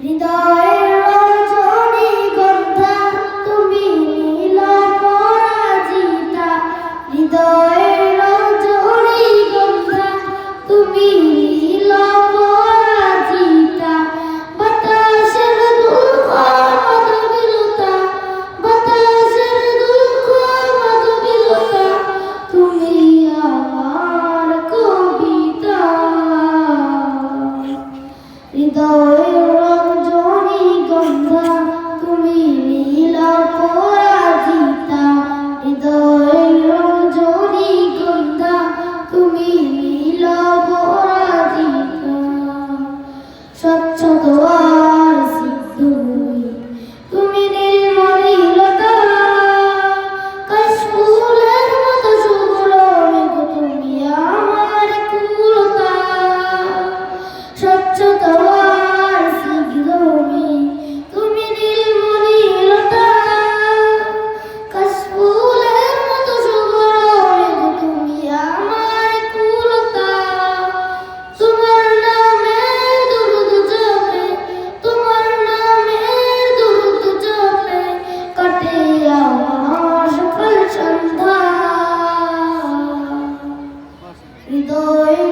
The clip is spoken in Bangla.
হৃদয়ের রজনী গন্ধা, তুমি নীল পরাজিতা। হৃদয়ের রজনী গন্ধা, তুমি নীল পরাজিতা। বাতাসের দুঃখ মধুবিলতা বাতাসের দুঃখ মধুবিলতা তুমি আমার কবিতা। হৃদয়ের স্বচ্ছতা দোয়